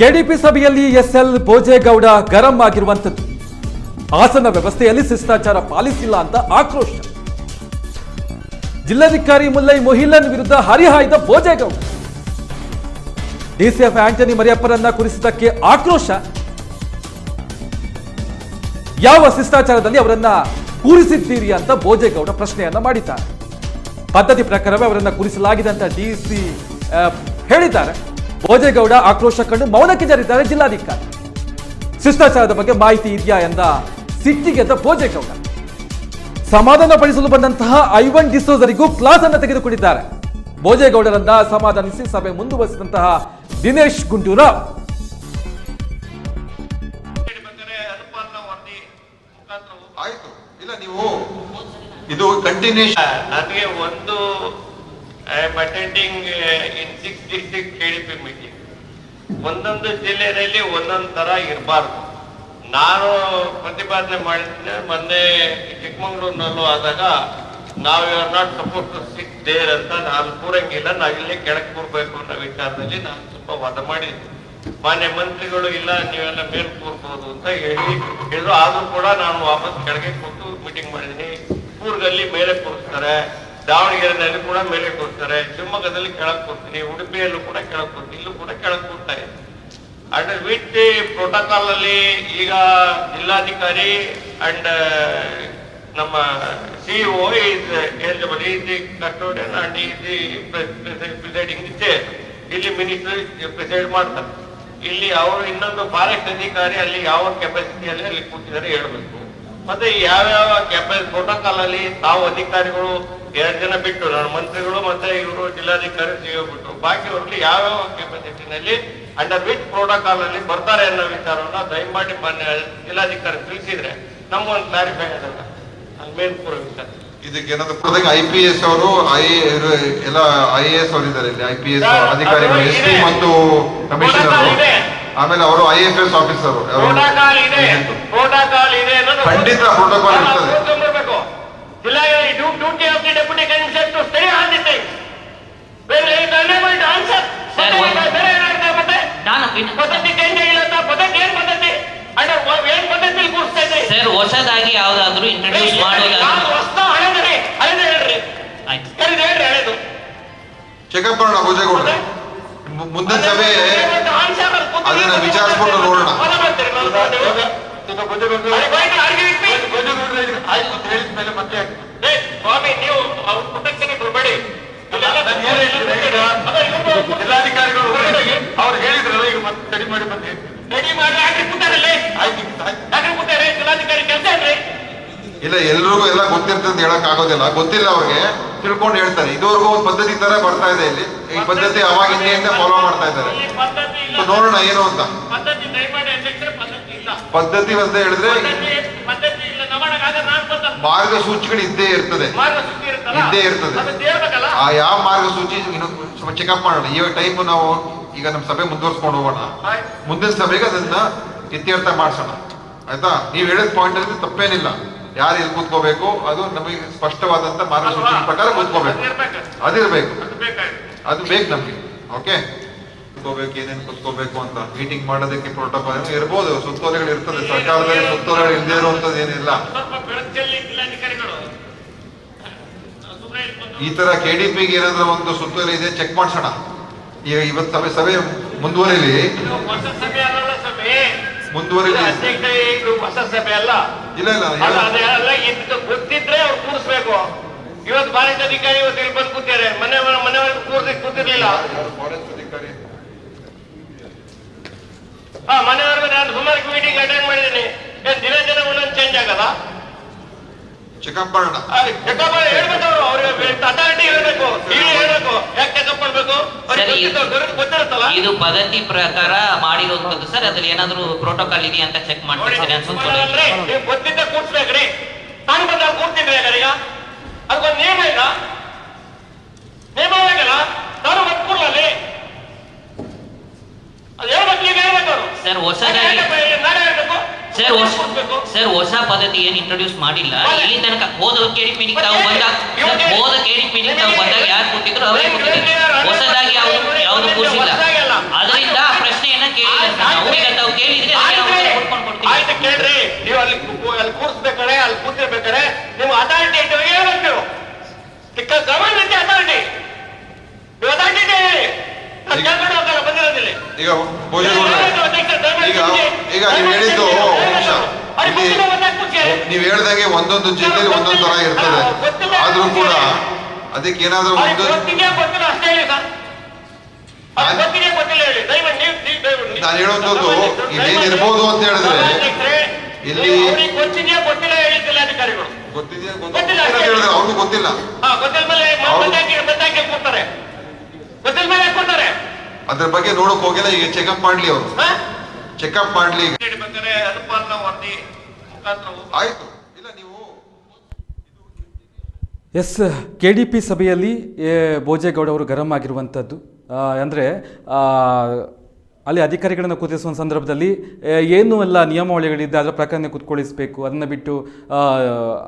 KDP ಸಭೆಯಲ್ಲಿ SL Bhojegowda ಗರಂ ಆಗಿರುವಂಥದ್ದು. ಆಸನ ವ್ಯವಸ್ಥೆಯಲ್ಲಿ ಶಿಷ್ಟಾಚಾರ ಪಾಲಿಸಿಲ್ಲ ಅಂತ ಆಕ್ರೋಶ. ಜಿಲ್ಲಾಧಿಕಾರಿ ಮುಲ್ಲೈ ಮೊಹಿಲನ್ ವಿರುದ್ಧ ಹರಿಹಾಯ್ದ Bhojegowda. D C F Antony ಮರಿಯಪ್ಪರನ್ನ ಕುರಿಸಿದ್ದಕ್ಕೆ ಆಕ್ರೋಶ. ಯಾವ ಶಿಷ್ಟಾಚಾರದಲ್ಲಿ ಅವರನ್ನ ಕೂರಿಸಿದ್ದೀರಿ ಅಂತ ಭೋಜೇಗೌಡ ಪ್ರಶ್ನೆಯನ್ನ ಮಾಡಿದ್ದಾರೆ. ಪದ್ಧತಿ ಪ್ರಕಾರವೇ ಅವರನ್ನ ಕೂರಿಸಲಾಗಿದೆ ಅಂತ ಡಿಸಿ ಹೇಳಿದ್ದಾರೆ. ಭೋಜೇಗೌಡ ಆಕ್ರೋಶ ಕಂಡು ಮೌನಕ್ಕೆ ಜರಿದ್ದಾರೆ ಜಿಲ್ಲಾಧಿಕಾರಿ. ಶಿಷ್ಟಾಚಾರದ ಬಗ್ಗೆ ಮಾಹಿತಿ ಇದೆಯಾ ಎಂದ ಸಿಟ್ಟಿಗೆದ್ದ ಭೋಜೇಗೌಡ. ಸಮಾಧಾನ ಪಡಿಸಲು ಬಂದಂತಹ ಐವನ್ ಡಿಸೋಜರಿಗೂ ಕ್ಲಾಸ್ ಅನ್ನು ತೆಗೆದುಕೊಂಡಿದ್ದಾರೆ. ಭೋಜೇಗೌಡರನ್ನ ಸಮಾಧಾನಿಸಿ ಸಭೆ ಮುಂದುವರೆಸಿದಂತಹ ದಿನೇಶ್ ಗುಂಡೂರಾವ್. ಆಯ್ತು. ಇಲ್ಲ ನೀವು ಇದು ಕಂಟಿನ್ಯೂಷನ್ ನನಗೆ ಒಂದು I attending in six district K D P meeting ಒಂದೊಂದು ಜಿಲ್ಲೆಯಲ್ಲಿ ಒಂದೊಂದು ತರ ಇರಬಾರ್ದು. ನಾನು ಪ್ರತಿಪಾದನೆ ಮಾಡಿದ್ದೆ, ಮೊನ್ನೆ ಚಿಕ್ಕಮಂಗ್ಳೂರಿನಲ್ಲೂ ಆದಾಗ ನಾವು are not supposed to sit there ಅಂತ ನಾನು ಕೂರಂಗಿಲ್ಲ. ನಾವು ಇಲ್ಲೇ ಕೆಳಗೆ ಕೂರ್ಬೇಕು ಅನ್ನೋ ವಿಚಾರದಲ್ಲಿ ನಾನು ಸ್ವಲ್ಪ ವಾದ ಮಾಡಿದ್ದೆ. ಮಾನ್ಯ ಮಂತ್ರಿಗಳು, ಇಲ್ಲ, ನೀವೆಲ್ಲ ಮೇಲ್ ಕೂರ್ಬೋದು ಅಂತ ಹೇಳಿ ಹೇಳಿದ್ರು. ಆದ್ರೂ ಕೂಡ ನಾನು ವಾಪಸ್ ಕೆಳಗೆ ಕೂತು ಮೀಟಿಂಗ್ ಮಾಡಿದ್ದೀನಿ. ಕೂರ್ಗಲ್ಲಿ ಮೇಲೆ ಕೂರಿಸ್ತಾರೆ. ದಾವಣಗೆರೆನಲ್ಲಿ ಕೂಡ ಮೇಲೆ ಕೊಡ್ತಾರೆ ಶಿವಮೊಗ್ಗದಲ್ಲಿ ಕೆಳಕ್ ಕೊಡ್ತೀನಿ ಉಡುಪಿಯಲ್ಲೂ ಕೂಡ ಕೆಳಕ್ ಕೊಡ್ತೀನಿ ಇಲ್ಲೂ ಕೂಡ ಕೆಳಕ್ ಇದೆ ಅಂಡ್ ವಿತ್ ಪ್ರೋಟೋಕಾಲ್ ಅಲ್ಲಿ ಈಗ ಜಿಲ್ಲಾಧಿಕಾರಿ ಅಂಡ್ ನಮ್ಮ CEO is eligible custodian and is presiding ಇಲ್ಲಿ ಮಿನಿಸ್ಟರ್ ಪ್ರಿಸೈಡ್ ಮಾಡ್ತಾರೆ. ಇಲ್ಲಿ ಅವರು ಇನ್ನೊಂದು ಫಾರೆಸ್ಟ್ ಅಧಿಕಾರಿ ಅಲ್ಲಿ ಯಾವ ಕೆಪಾಸಿಟಿಯಲ್ಲಿ ಅಲ್ಲಿ ಕೂತಿದ್ದಾರೆ ಹೇಳ್ಬೇಕು. ಮತ್ತೆ ಯಾವ್ಯಾವ ಕೆಪಾಸಿಟಿ ಪ್ರೋಟೋಕಾಲ್ ಅಲ್ಲಿ ತಾವು ಅಧಿಕಾರಿಗಳು ಎರಡು ಜನ ಬಿಟ್ಟು ನಾನು ಮಂತ್ರಿಗಳು ಮತ್ತೆ ಇವರು ಜಿಲ್ಲಾಧಿಕಾರಿ ಸಿಒ ಬಿಟ್ಟು ಬಾಕಿ ಅವ್ರಲ್ಲಿ ಯಾವ್ಯಾವ ಕೆಪಾಸಿಟಿನಲ್ಲಿ ಅಂಡರ್ ವಿತ್ ಪ್ರೋಟೋಕಾಲ್ ಅಲ್ಲಿ ಬರ್ತಾರೆ ಅನ್ನೋ ವಿಚಾರವನ್ನ ದಯಮಾಡಿ ಮಾನ್ಯ ಜಿಲ್ಲಾಧಿಕಾರಿ ತಿಳಿಸಿದ್ರೆ ನಮ್ಗೊಂದು ಕ್ಲಾರಿಫೈ ಆಗಲ್ಲ. ಮೇಲ್ಪುರ ವಿಚಾರ. ಇದಕ್ಕೆ ಏನಾದ್ರು ಐ ಪಿ ಎಸ್ ಅವರು ಐ ಎಲ್ಲ ಐ ಎ ಎಸ್ ಅವರು ಇದ್ದಾರೆ ಇಲ್ಲಿ. ಐ ಪಿ ಎಸ್ ಅಧಿಕಾರಿಗಳು ಎಸ್ ಪಿ ಮತ್ತು ಕಮಿಷನರ್ ಆಮೇಲೆ ಅವರು I F S officer protocol protocol ಖಂಡಿತ protocol ಇರ್ತದೆ. ನೋಡ್ಕೊಂಡ್ಬರ್ಬೇಕು. ಜಿಲ್ಲಾ duty of the deputy commissioner to stay on the things when it unable to answer Sir, one- ಬೇರೆ ಏನಾಗುತ್ತೆ ಮತ್ತೆ ನಾನು ಇನ್- ಪದ್ಧತಿ ಚೇಂಜ್ ಆಗಿಲ್ಲ ಅಂತ ಪದ್ಧತಿ ಏನ್ ಪದ್ಧತಿ ಅಂಡ್ ಏನ್ ಪದ್ಧತಿ ಕೂರಿಸ್ತಾ ಇದ್ರಿ ಸರ್ ಹೊಸದಾಗಿ ಯಾವ್ದಾದ್ರು ಇಂಟ್ರೊಡ್ಯೂಸ್ ನಾನು ಮಾಡೋದಾದ್ರು ಹೊಸ್ತ ಹಳೆದ್ರಿ ಹಳೆದ ಹೇಳ್ರಿ ಆಯ್ತು ಹೇಳಿದ ಹೇಳ್ರಿ ಹಳೆದು. ಚೆಕಪ್ ಮಾಡೋಣ ಭೋಜೇಗೌಡ ಮುಂದಿನ ಸಭೆ ಅದನ್ನ ವಿಚಾರಿಸ್ಕೊಂಡು ನೋಡೋಣ. ಸ್ವಾಮಿ ನೀವು ಅವ್ರ ಪ್ರೊಟೆಕ್ಷನ್ ಕೊಡಬೇಡಿ ಜಿಲ್ಲಾಧಿಕಾರಿಗಳು ಅವ್ರು ಹೇಳಿದ್ರಲ್ಲ ಈಗ ಮತ್ತೆ ಸ್ಟಡಿ ಮಾಡಿ ಬಂದೆ ರೆಡಿ ಮಾಡಿ ಹಾಕಿ ಕೂತಾರಲ್ಲೇ ಹಾಕಿ ಕೂತಾರೆ ಜಿಲ್ಲಾಧಿಕಾರಿ ಕೆಲಸ ಏನ್ರಿ ಇಲ್ಲ ಎಲ್ರಿಗೂ ಎಲ್ಲ ಗೊತ್ತಿರ್ತದೆ ಅಂತ ಹೇಳಕ್ ಆಗೋದಿಲ್ಲ. ಗೊತ್ತಿಲ್ಲ ಅವ್ರಿಗೆ ತಿಳ್ಕೊಂಡು ಹೇಳ್ತಾರೆ. ಇದುವರೆಗೂ ಒಂದು ಪದ್ಧತಿ ತರ ಬರ್ತಾ ಇದೆ ಇಲ್ಲಿ. ಈ ಪದ್ಧತಿ ಅವಾಗ ಹಿಂದೆಯಿಂದ ಫಾಲೋ ಮಾಡ್ತಾ ಇದ್ದಾರೆ. ನೋಡೋಣ ಏನು ಅಂತ. ಪದ್ಧತಿ ಅಂತ ಹೇಳಿದ್ರೆ ಮಾರ್ಗಸೂಚಿಗಳು ಇದ್ದೇ ಇರ್ತದೆ. ಇದ್ದೇ ಇರ್ತದೆ. ಆ ಯಾವ ಮಾರ್ಗಸೂಚಿ ಇನ್ನು ಸ್ವಲ್ಪ ಚೆಕಪ್ ಮಾಡೋಣ. ಈ ಟೈಮ್ ನಾವು ಈಗ ನಮ್ಮ ಸಭೆ ಮುಂದುವರ್ಸ್ಕೊಂಡು ಹೋಗೋಣ. ಮುಂದಿನ ಸಭೆಗೆ ಅದನ್ನ ಇತ್ಯರ್ಥ ಮಾಡಿಸೋಣ. ಆಯ್ತಾ? ನೀವು ಹೇಳಿದ ಪಾಯಿಂಟ್ ಅಲ್ಲಿ ತಪ್ಪೇನಿಲ್ಲ. ಯಾರು ಇಲ್ಲಿ ಕೂತ್ಕೋಬೇಕು? ಅದು ನಮಗೆ ಸ್ಪಷ್ಟವಾದಂತ ಮಾರ್ಗಸೂಚಿ ಪ್ರಕಾರ ಕೂತ್ಕೋಬೇಕು. ಅದಿರ್ಬೇಕು ಅದು ಬೇಕು ನಮ್ಗೆ. ಓಕೆ ಕೂತ್ಕೋಬೇಕು ಏನೇನು ಕೂತ್ಕೋಬೇಕು ಅಂತ ಮೀಟಿಂಗ್ ಮಾಡೋದಕ್ಕೆ ಪ್ರೋಟೋಕಾಲ್ ಇರ್ಬೋದು. ಸುತ್ತೋಲೆಗಳು ಇರ್ತದೆ. ಸರ್ಕಾರದಲ್ಲಿ ಸುತ್ತೋಲೆಗಳು ಇಲ್ಲದೆ ಇರುವಂತದ್ದು ಏನಿಲ್ಲ. ಈ ತರ ಕೆ ಡಿ ಪಿಗೆ ಏನಾದ್ರೂ ಒಂದು ಸುತ್ತೋಲೆ ಇದೆ ಚೆಕ್ ಮಾಡ್ಸೋಣ. ಈಗ ಇವತ್ತು ಸಭೆ ಸಭೆ ಮುಂದುವರಿಲಿ. ಮುಂದುವರಿಲಿ. ಹೊಸ ಸಭೆ ಅಲ್ಲ. ಇಲ್ಲ ಇಲ್ಲ ಅಲ್ಲ ಹೇಳ- ಅದೇ ಅಲ್ಲ ಇದು ಗೊತ್ತಿದ್ರೆ ಅವ್ರು ಕೂರಿಸ್ಬೇಕು. ಇವತ್ತು ಫಾರೆಸ್ಟ್ ಅಧಿಕಾರಿ ಇವತ್ತು ಇಲ್ಲಿ ಬಂದು ಕೂತಿದ್ದಾರೆ. ಮನೆ ಮನೆಯವ್ರಿಗೆ ಕೂರ್ಸಿ ಕೂತಿರ್ಲಿಲ್ಲ. ಹಾ ಮನೆಯವ್ರಿಗೆ ನಾನು ಸುಮಾರು ಮೀಟಿಂಗ್ ಅಟೆಂಡ್ ಮಾಡಿದ್ದೀನಿ. ದಿನ ದಿನ ಒಂದೊಂದು ಚೇಂಜ್ ಆಗಲ್ಲ? ಚೆಕಪ್ ಮಾಡೋಣ. ಚೆಕಪ್ ಹೇಳ್ಬೇಕು ಅವರು ಅವ್ರಿಗೆ ಅಥಾರಿಟಿ ಹೇಳ್ಬೇಕು. ಇಲ್ಲಿ ಹೇಳ್ಬೇಕು. ಯಾಕೆ ಚೆಕಪ್ ಮಾಡ್ಬೇಕು? ಅವ್ರಿಗೆ ಸರಿ. ಗೊತ್ತಿತ್ತು, ಗೊತ್ತಿತ್ತು- ಗೊತ್ತಿರುತ್ತಲ್ಲ? ಇದು ಪದ್ಧತಿ ಪ್ರಕಾರ ಮಾಡಿರುವಂತದ್ದು ಸರ್ ಅದ್ರಲ್ಲಿ ಏನಾದ್ರು ಪ್ರೋಟೋಕಾಲ್ ಇದೆಯಾ ಅಂತ ಚೆಕ್ ಮಾಡ್ತೀನಿ ಸರ್ ಅನ್ಸುತ್ತೆ ಗೊತ್ತಿದ್ದ ನಾನು ಬಂದಾಗ ಕೂರ್ತಿದ್ರಿ ಈಗ ಈಗ. ಅದಕ್ಕೊಂದು ನಿಯಮ ಇಲ್ಲ ನಿಯಮ ಆಗಲ್ಲ ನಾನು ಮತ್ತೆ ಕೂರ್ಲಲ್ಲಿ. ಅದು ಹೇಳ್ಬೇಕು ಈಗ ಹೇಳ್ಬೇಕು ಸರ್ ಹೊಸದಾಗಿ ಸರ್ ಹೊಸ ಸರ್ ಹೊಸ ಪದ್ಧತಿ ಏನು ಇಂಟ್ರೊಡ್ಯೂಸ್ ಮಾಡಿಲ್ಲ ಇಲ್ಲಿ ತನಕ ಹೋದ ಕೇಳಿ ಮೀಟಿಂಗ್ ತಾವು ಬಂದಾಗ ಹೋದ ಕೇಳಿ ಮೀಟಿಂಗ್ ತಾವು ಬಂದಾಗ ಯಾರು ಕೂತಿದ್ರು ಅವರೇ ಕೂತಿದ್ರು ಹೊಸದಾಗಿ ಯಾವುದು ಯಾವುದು ಕೂರಿಸಿಲ್ಲ ಅದರಿಂದ ಆ ಪ್ರಶ್ನೆಯನ್ನ ಕೇಳಿಲ್ಲ ಕೇಳ್ರಿ ನೀವು ಅಲ್ಲಿ ಅಲ್ಲಿ ಕೂರಿಸ್ಬೇಕಾರೆ ಅಲ್ಲಿ ಕೂತಿರ್ಬೇಕಾರೆ ನಿಮ್ಮ ಅಥಾರಿಟಿ ಹೇಳ್ಬೇಕು ನೀವು ಗವರ್ಮೆಂಟ್ ಅಥಾರಿಟಿ ನೀವು ಅಥಾರಿಟಿ ಹೇಳಿ ನಾನು ಕೇಳ್ಕೊಂಡು ಹೋಗಲ್ಲ ಬಂದಿರೋದಿಲ್ಲ ಈಗ ಈಗ ನೀವು ಹೇಳಿದ್ದು ಇಲ್ಲಿ ನೀವು ಹೇಳ್ದಂಗೆ ಒಂದೊಂದು ಜಿಲ್ಲೆಯಲ್ಲಿ ಒಂದೊಂದು ತರ ಇರ್ತದೆ. ಆದ್ರೂ ಕೂಡ ಅದಕ್ಕೆ ಏನಾದ್ರೂ ಒಂದು ನಾನು ಹೇಳುವಂಥದ್ದು ಇಲ್ಲೇನಿರ್ಬೋದು ಅಂತ ಹೇಳಿದ್ರೆ ಇಲ್ಲಿ-. ಹೇಳಿದ್ರೆ. ಅವ್ರಿಗೂ ಗೊತ್ತಿಲ್ಲ. ಅದ್ರ ಬಗ್ಗೆ ನೋಡಕ್ ಹೋಗಿಲ್ಲ ಈಗ ಚೆಕಪ್ ಮಾಡ್ಲಿ ಅವರು. ಚೆಕ್ಅಪ್ ಚೆಕಪ್ ಮಾಡ್ಲಿ ಅಲ್ಪ ವರದಿ ಆಯ್ತು. ಇಲ್ಲ ನೀವು ಎಸ್ ಕೆ ಡಿ ಪಿ ಸಭೆಯಲ್ಲಿ ಭೋಜೇಗೌಡ ಅವರು ಗರಂ ಆಗಿರುವಂಥದ್ದು ಅಂದರೆ ಅಲ್ಲಿ ಅಧಿಕಾರಿಗಳನ್ನು ಕೂತಿಸುವ ಸಂದರ್ಭದಲ್ಲಿ ಏನು ಎಲ್ಲ ನಿಯಮಾವಳಿಗಳಿದೆ ಅದರ ಪ್ರಕರಣ ಕೂತ್ಕೊಳಿಸಬೇಕು. ಅದನ್ನು ಬಿಟ್ಟು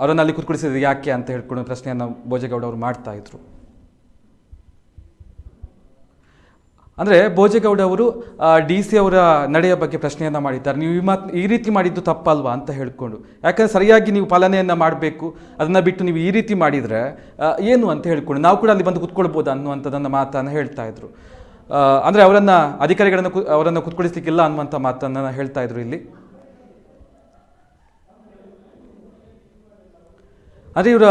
ಅವರನ್ನು ಅಲ್ಲಿ ಕೂತ್ಕೊಳಿಸಿದ್ರೆ ಯಾಕೆ ಅಂತ ಹೇಳ್ಕೊಂಡು ಪ್ರಶ್ನೆಯನ್ನು ಭೋಜೇಗೌಡ ಅವರು ಮಾಡ್ತಾ ಇದ್ರು. ಅಂದರೆ ಭೋಜೇಗೌಡ ಅವರು ಡಿ ಸಿ ಅವರ ನಡೆಯ ಬಗ್ಗೆ ಪ್ರಶ್ನೆಯನ್ನು ಮಾಡಿದ್ದಾರೆ. ನೀವು ಈ ಮಾತು, ಈ ರೀತಿ ಮಾಡಿದ್ದು ತಪ್ಪಲ್ವಾ ಅಂತ ಹೇಳಿಕೊಂಡು. ಯಾಕಂದರೆ ಸರಿಯಾಗಿ ನೀವು ಪಾಲನೆಯನ್ನು ಮಾಡಬೇಕು, ಅದನ್ನು ಬಿಟ್ಟು ನೀವು ಈ ರೀತಿ ಮಾಡಿದರೆ ಏನು ಅಂತ ಹೇಳಿಕೊಂಡು, ನಾವು ಕೂಡ ಅಲ್ಲಿ ಬಂದು ಕುತ್ಕೊಳ್ಬೋದು ಅನ್ನುವಂಥದ್ದನ್ನು ಮಾತನ್ನು ಹೇಳ್ತಾ ಇದ್ರು. ಅಂದರೆ ಅವರನ್ನು ಅಧಿಕಾರಿಗಳನ್ನು ಕು, ಅವರನ್ನು ಕುತ್ಕೊಳಿಸ್ಲಿಕ್ಕಿಲ್ಲ ಅನ್ನುವಂಥ ಮಾತನ್ನು ಹೇಳ್ತಾ ಇದ್ರು ಇಲ್ಲಿ. ಅದೇ ಇವರ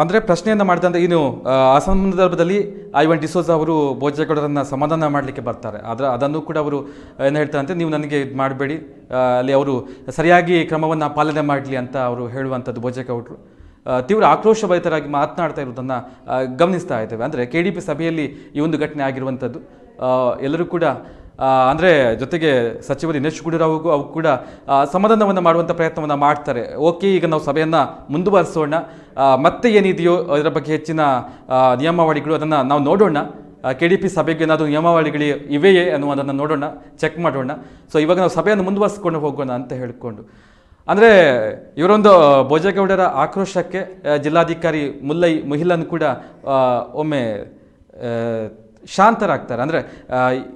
ಅಂದರೆ ಪ್ರಶ್ನೆಯನ್ನು ಮಾಡಿದಂಥ ಏನು ಆ, ಸಂದರ್ಭದಲ್ಲಿ ಐವನ್ ಡಿಸೋಜ್ ಅವರು ಭೋಜೇಗೌಡರನ್ನು ಸಮಾಧಾನ ಮಾಡಲಿಕ್ಕೆ ಬರ್ತಾರೆ. ಆದರೆ ಅದನ್ನು ಕೂಡ ಅವರು ಏನು ಹೇಳ್ತಾರಂತೆ ನೀವು ನನಗೆ ಇದು ಮಾಡಬೇಡಿ ಅಲ್ಲಿ ಅವರು ಸರಿಯಾಗಿ ಕ್ರಮವನ್ನು ಪಾಲನೆ ಮಾಡಲಿ ಅಂತ ಅವರು ಹೇಳುವಂಥದ್ದು ಭೋಜೇಗೌಡರು ಆ, ತೀವ್ರ ಆಕ್ರೋಶಭರಿತರಾಗಿ ಮಾತನಾಡ್ತಾ ಇರೋದನ್ನು ಗಮನಿಸ್ತಾ ಇದ್ದೇವೆ. ಅಂದರೆ ಕೆ ಡಿ ಪಿ ಸಭೆಯಲ್ಲಿ ಈ ಒಂದು ಘಟನೆ ಆಗಿರುವಂಥದ್ದು. ಎಲ್ಲರೂ ಕೂಡ ಅಂದರೆ ಜೊತೆಗೆ ಸಚಿವ ದಿನೇಶ್ ಗುಂಡೂರಾವ್ ಅವು ಕೂಡ ಸಮಾಧಾನವನ್ನು ಮಾಡುವಂಥ ಪ್ರಯತ್ನವನ್ನು ಮಾಡ್ತಾರೆ. ಓಕೆ, ಈಗ ನಾವು ಸಭೆಯನ್ನು ಮುಂದುವರಿಸೋಣ. ಮತ್ತೆ ಏನಿದೆಯೋ ಅದರ ಬಗ್ಗೆ ಹೆಚ್ಚಿನ ನಿಯಮಾವಳಿಗಳು ಅದನ್ನು ನಾವು ನೋಡೋಣ. ಕೆ ಡಿ ಪಿ ಸಭೆಗೆ ಏನಾದರೂ ನಿಯಮಾವಳಿಗಳು ಇವೆಯೇ ಅನ್ನುವುದನ್ನು ನೋಡೋಣ ಚೆಕ್ ಮಾಡೋಣ. ಸೊ ಇವಾಗ ನಾವು ಸಭೆಯನ್ನು ಮುಂದುವರಿಸ್ಕೊಂಡು ಹೋಗೋಣ ಅಂತ ಹೇಳಿಕೊಂಡು. ಅಂದರೆ ಇವರೊಂದು ಭೋಜೇಗೌಡರ ಆಕ್ರೋಶಕ್ಕೆ ಜಿಲ್ಲಾಧಿಕಾರಿ ಮುಲ್ಲೈ ಮುಹಿಲನ್ ಕೂಡ ಒಮ್ಮೆ ಶಾಂತರಾಗ್ತಾರೆ. ಅಂದರೆ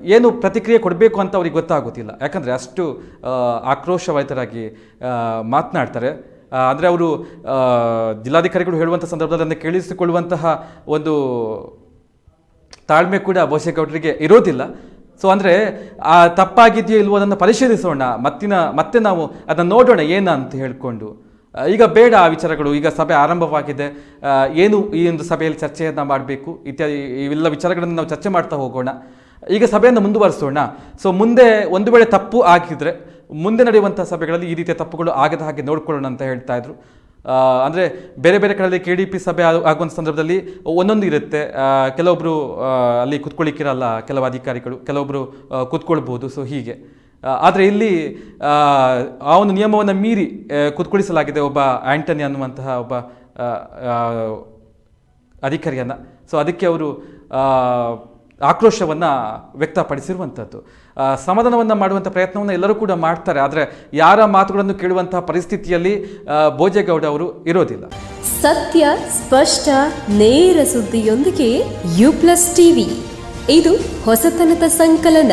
ಏನು ಪ್ರತಿಕ್ರಿಯೆ ಕೊಡಬೇಕು ಅಂತ ಅವ್ರಿಗೆ ಗೊತ್ತಾಗೋದಿಲ್ಲ. ಯಾಕಂದರೆ ಅಷ್ಟು ಆಕ್ರೋಶವಾಯಿತರಾಗಿ ಮಾತನಾಡ್ತಾರೆ. ಅಂದರೆ ಅವರು ಜಿಲ್ಲಾಧಿಕಾರಿಗಳು ಹೇಳುವಂಥ ಸಂದರ್ಭದಲ್ಲಿ ಅದನ್ನು ಕೇಳಿಸಿಕೊಳ್ಳುವಂತಹ ಒಂದು ತಾಳ್ಮೆ ಕೂಡ ಭೋಸೇಗೌಡರಿಗೆ ಇರೋದಿಲ್ಲ. ಸೊ ಅಂದರೆ, ಆ, ತಪ್ಪಾಗಿದೆಯೋ ಇಲ್ವೋ ಅದನ್ನು ಪರಿಶೀಲಿಸೋಣ. ಮತ್ತಿನ, ಮತ್ತೆ ನಾವು ಅದನ್ನು ನೋಡೋಣ, ಏನ ಅಂತ ಹೇಳಿಕೊಂಡು. ಈಗ ಬೇಡ ಆ ವಿಚಾರಗಳು, ಈಗ ಸಭೆ ಆರಂಭವಾಗಿದೆ. ಏನು ಈ ಒಂದು ಸಭೆಯಲ್ಲಿ ಚರ್ಚೆಯನ್ನು ಮಾಡಬೇಕು, ಇತ್ಯಾದಿ, ಇವೆಲ್ಲ ವಿಚಾರಗಳನ್ನು ನಾವು ಚರ್ಚೆ ಮಾಡ್ತಾ ಹೋಗೋಣ. ಈಗ ಸಭೆಯನ್ನು ಮುಂದುವರಿಸೋಣ. ಸೊ ಮುಂದೆ ಒಂದು ವೇಳೆ ತಪ್ಪು ಆಗಿದ್ರೆ, ಮುಂದೆ ನಡೆಯುವಂಥ ಸಭೆಗಳಲ್ಲಿ ಈ ರೀತಿಯ ತಪ್ಪುಗಳು ಆಗದ ಹಾಗೆ ನೋಡ್ಕೊಳ್ಳೋಣ ಅಂತ ಹೇಳ್ತಾ ಇದ್ರು. ಅಂದರೆ ಬೇರೆ ಬೇರೆ ಕಡೆಯಲ್ಲಿ ಕೆ ಡಿ ಪಿ ಸಭೆ ಆಗ- ಆಗುವಂಥ ಸಂದರ್ಭದಲ್ಲಿ ಒಂದೊಂದು ಇರುತ್ತೆ. ಕೆಲವೊಬ್ಬರು ಅಲ್ಲಿ ಕೂತ್ಕೊಳ್ಳಿಕ್ಕಿರಲ್ಲ, ಕೆಲವು ಅಧಿಕಾರಿಗಳು ಕೆಲವೊಬ್ಬರು ಕುತ್ಕೊಳ್ಬೋದು ಸೊ ಹೀಗೆ. ಆದರೆ ಇಲ್ಲಿ ಆ, ಒಂದು ನಿಯಮವನ್ನು ಮೀರಿ ಕುತ್ಕೊಳಿಸಲಾಗಿದೆ ಒಬ್ಬ ಆಂಟನಿ ಅನ್ನುವಂತಹ ಒಬ್ಬ ಅಧಿಕಾರಿಯನ್ನು. ಸೊ ಅದಕ್ಕೆ ಅವರು ಆಕ್ರೋಶವನ್ನು ವ್ಯಕ್ತಪಡಿಸಿರುವಂಥದ್ದು ಸಮಾಧಾನವನ್ನು ಮಾಡುವಂಥ ಪ್ರಯತ್ನವನ್ನು ಎಲ್ಲರೂ ಕೂಡ ಮಾಡ್ತಾರೆ. ಆದರೆ ಯಾರ ಮಾತುಗಳನ್ನು ಕೇಳುವಂತಹ ಪರಿಸ್ಥಿತಿಯಲ್ಲಿ ಭೋಜೇಗೌಡ ಅವರು ಇರೋದಿಲ್ಲ. ಸತ್ಯ ಸ್ಪಷ್ಟ ನೇರ ಸುದ್ದಿಯೊಂದಿಗೆ ಯು ಪ್ಲಸ್ ಟಿವಿ. ಇದು ಹೊಸತನದ ಸಂಕಲನ.